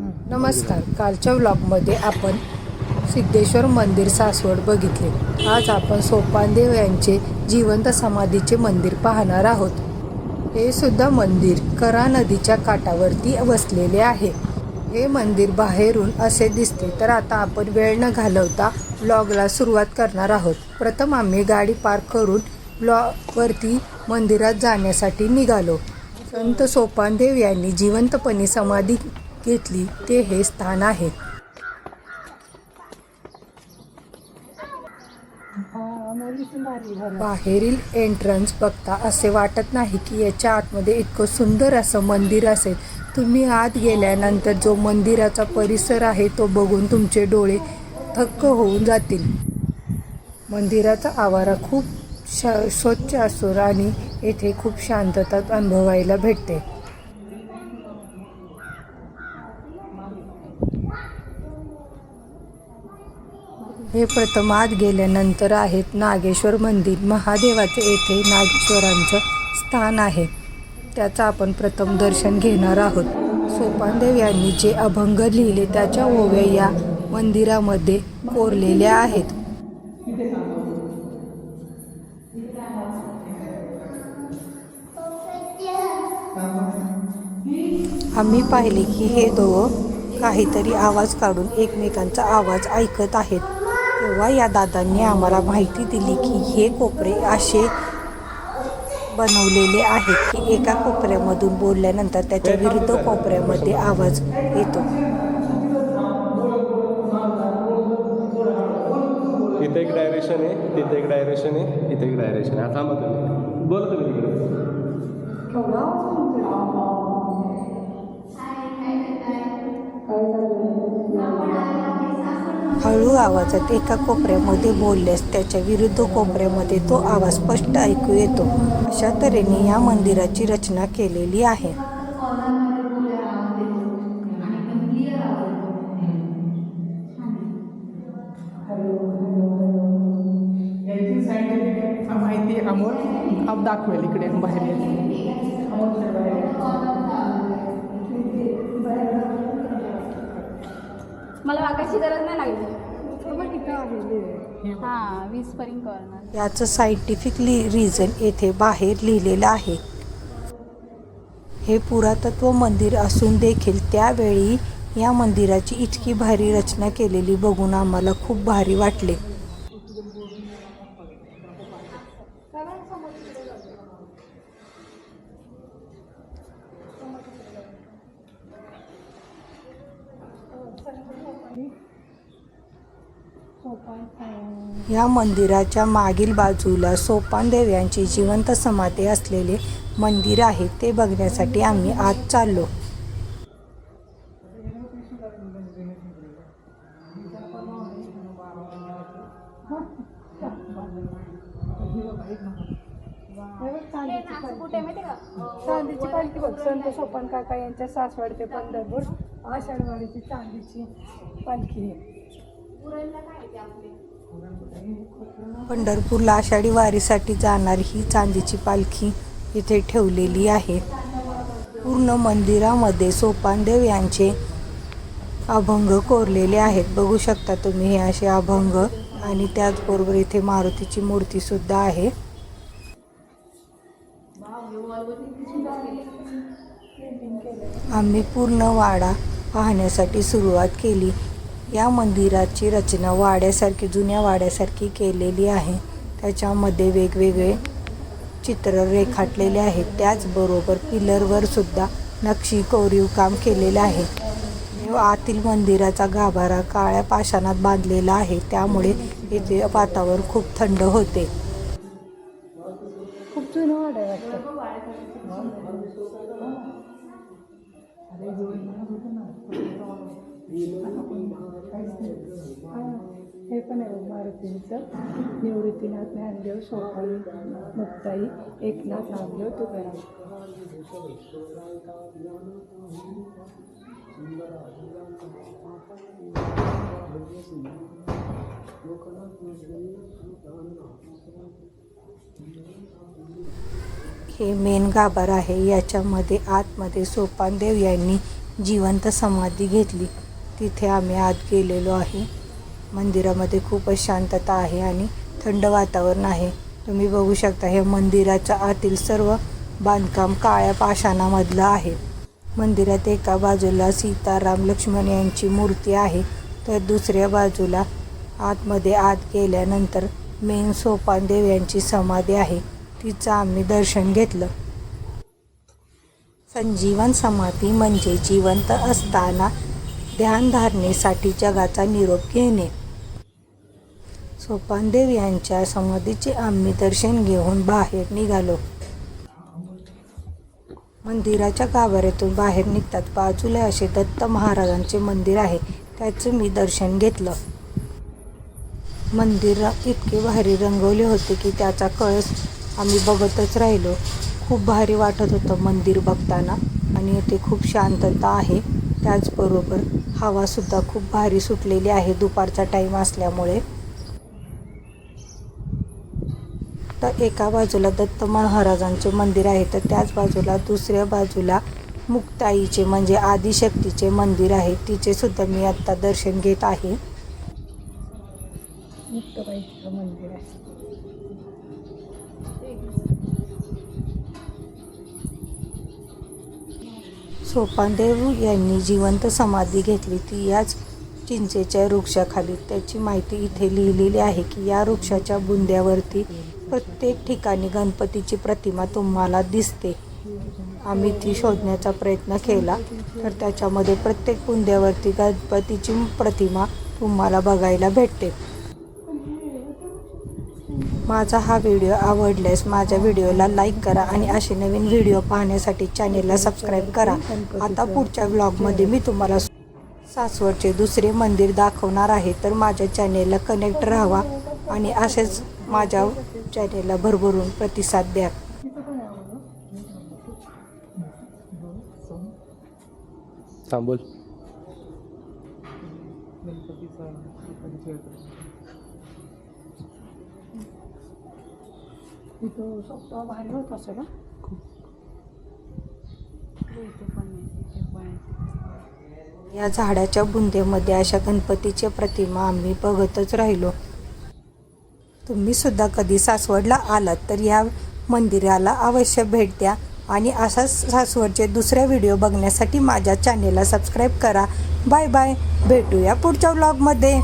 नमस्कार. कालच्या व्लॉगमध्ये आपण सिद्धेश्वर मंदिर सासवड बघितले. आज आपण सोपानदेव यांचे जिवंत समाधीचे मंदिर पाहणार आहोत. हे सुद्धा मंदिर करा नदीच्या काठावरती वसलेले आहे. हे मंदिर बाहेरून असे दिसते तर आता आपण वेळ न घालवता ब्लॉगला सुरुवात करणार आहोत. प्रथम आम्ही गाडी पार्क करून ब्लॉगवरती मंदिरात जाण्यासाठी निघालो. संत सोपानदेव यांनी जिवंतपणे समाधी घेतली ते हे स्थान आहे. बाहेरील एंट्रन्स बघता असे वाटत नाही की याच्या आतमध्ये इतकं सुंदर असं मंदिर असेल. तुम्ही आत गेल्यानंतर जो मंदिराचा परिसर आहे तो बघून तुमचे डोळे थक्क होऊन जातील. मंदिराचा आवारा खूप श स्वच्छ असून आणि येथे खूप शांतता अनुभवायला भेटते. हे प्रथम आत गेल्यानंतर आहेत नागेश्वर मंदिर. महादेवाचे येथे नागेश्वरांचं स्थान आहे. त्याचं आपण प्रथम दर्शन घेणार आहोत. सोपानदेव यांनी जे अभंग लिहिले त्याच्या ओव्या या मंदिरामध्ये कोरलेल्या आहेत. आम्ही पाहिले की हे दोघं काहीतरी आवाज काढून एकमेकांचा आवाज ऐकत आहेत. तेव्हा या दादांनी आम्हाला माहिती दिली की हे कोपरे असे बनवलेले आहेत की एका कोपऱ्यामधून बोलल्यानंतर त्याच्या विरुद्ध कोपऱ्यामध्ये आवाज येतो. इथे एक डायरेक्शन आहे तिथे एक डायरेक्शन आहे इथे एक डायरेक्शन आहे. आता थांबा तुम्ही. बोला तुम्ही हळू आवाजात एका कोपऱ्यामध्ये बोलल्यास त्याच्या विरुद्ध कोपऱ्यामध्ये तो आवाज स्पष्ट ऐकू येतो. अशा तऱ्हेने या मंदिराची रचना केलेली आहे. माहिती अमोल दाखवेल इकडे बाहेर. मला वागायची गरज नाही लागली. हां पर्यंत याचं सायंटिफिकली रिझन येथे बाहेर लिहिलेलं आहे. हे पुरातत्व मंदिर असून देखील त्यावेळी या मंदिराची इतकी भारी रचना केलेली बघून आम्हाला खूप भारी वाटले. या मंदिराच्या मागील बाजूला सोपानदेव यांची जिवंत समाधी असलेले मंदिर आहे ते बघण्यासाठी आम्ही आज चाललो. कुठे माहिती का? चांदीची पालखी बघ संत सोपान काका यांच्या सासवड ते पंढरपूर आषाढवाडीची चांदीची पालखी आहे. पंढरपूरला आषाढी वारीसाठी जाणारी ही चांदीची पालखी इथे ठेवलेली आहे. पूर्ण मंदिरामध्ये सोपानदेव यांचे अभंग कोरलेले आहेत. बघू शकता तुम्ही हे असे अभंग आणि त्याचबरोबर इथे मारुतीची मूर्ती सुद्धा आहे. आम्ही पूर्ण वाडा पाहण्यासाठी सुरुवात केली. या मंदिराची रचना वाड्यासारखी जुन्या वाड्यासारखी केलेली आहे. त्याच्यामध्ये वेगवेगळे चित्र रेखाटलेले आहेत. त्याचबरोबर पिलरवर सुद्धा नक्षी कोरीव काम केलेलं आहे. आतील मंदिराचा गाभारा काळ्या पाषाणात बांधलेला आहे त्यामुळे येथे वातावरण खूप थंड होते. खूप जुनं वाटतं. हे पण आहे मारुतींचं. निवृत्तीनाथ ज्ञानदेव सोपाळी मुक्ताई एकनाथ नामदेव तुकाराम हे मेन गाभार आहे. याच्यामध्ये आतमध्ये सोपानदेव यांनी जिवंत समाधी घेतली. तिथे आम्ही आत गेलेलो आहे. मंदिरामध्ये खूपच शांतता आहे आणि थंड वातावरण आहे. तुम्ही बघू शकता हे मंदिराच्या आतील सर्व बांधकाम काळ्या पाषाणामधलं आहे. मंदिरात एका बाजूला सीताराम लक्ष्मण यांची मूर्ती आहे. तर दुसऱ्या बाजूला आतमध्ये आत गेल्यानंतर मेन सोपानदेव यांची समाधी आहे. तिचं आम्ही दर्शन घेतलं. संजीवन समाधी म्हणजे जिवंत असताना ध्यानधारणेसाठी जगाचा निरोप घेणे. सोपानदेव यांच्या समाधीचे आम्ही दर्शन घेऊन बाहेर निघालो. मंदिराच्या गाभाऱ्यातून बाहेर निघतात. बाजूला असे दत्त महाराजांचे मंदिर आहे. त्याचं मी दर्शन घेतलं. मंदिर इतके भारी रंगवले होते की त्याचा कळस आम्ही बघतच राहिलो. खूप भारी वाटत होतं मंदिर बघताना आणि इथे खूप शांतता आहे. त्याचबरोबर हवासुद्धा खूप भारी सुटलेली आहे दुपारचा टाईम असल्यामुळे. तर एका बाजूला दत्त महाराजांचे मंदिर आहे तर त्याच बाजूला दुसऱ्या बाजूला मुक्ताईचे म्हणजे आदिशक्तीचे मंदिर आहे. तिचे सुद्धा मी आत्ता दर्शन घेत आहे. मुक्तबाईचं मंदिर आहे. सोपानदेव यांनी जिवंत समाधी घेतली. ती याच चिंचेच्या वृक्षाखाली. त्याची माहिती इथे लिहिलेली आहे की या वृक्षाच्या बुंद्यावरती प्रत्येक ठिकाणी गणपतीची प्रतिमा तुम्हाला दिसते. आम्ही ती शोधण्याचा प्रयत्न केला तर त्याच्यामध्ये प्रत्येक बुंद्यावरती गणपतीची प्रतिमा तुम्हाला बघायला भेटते. माझा हा व्हिडिओ आवडल्यास माझ्या व्हिडिओला लाईक करा आणि असे नवीन व्हिडिओ पाहण्यासाठी चॅनेलला सबस्क्राईब करा. आता पुढच्या ब्लॉगमध्ये मी तुम्हाला सासवडचे दुसरे मंदिर दाखवणार आहे तर माझ्या चॅनेलला कनेक्ट राहावा आणि असेच माझ्या चॅनेलला भरभरून प्रतिसाद द्या. थांबोल तिथं सोप्पा भारी होत असं ना या झाडाच्या बुंदेमध्ये अशा गणपतीच्या प्रतिमा आम्ही बघतच राहिलो. तुम्ही सुद्धा कधी सासवडला आलात तर या मंदिराला अवश्य भेट द्या आणि असाच सासवडचे दुसऱ्या व्हिडिओ बघण्यासाठी माझ्या चॅनेलला सबस्क्राईब करा. Bye bye. भेटूया पुढच्या व्लॉगमध्ये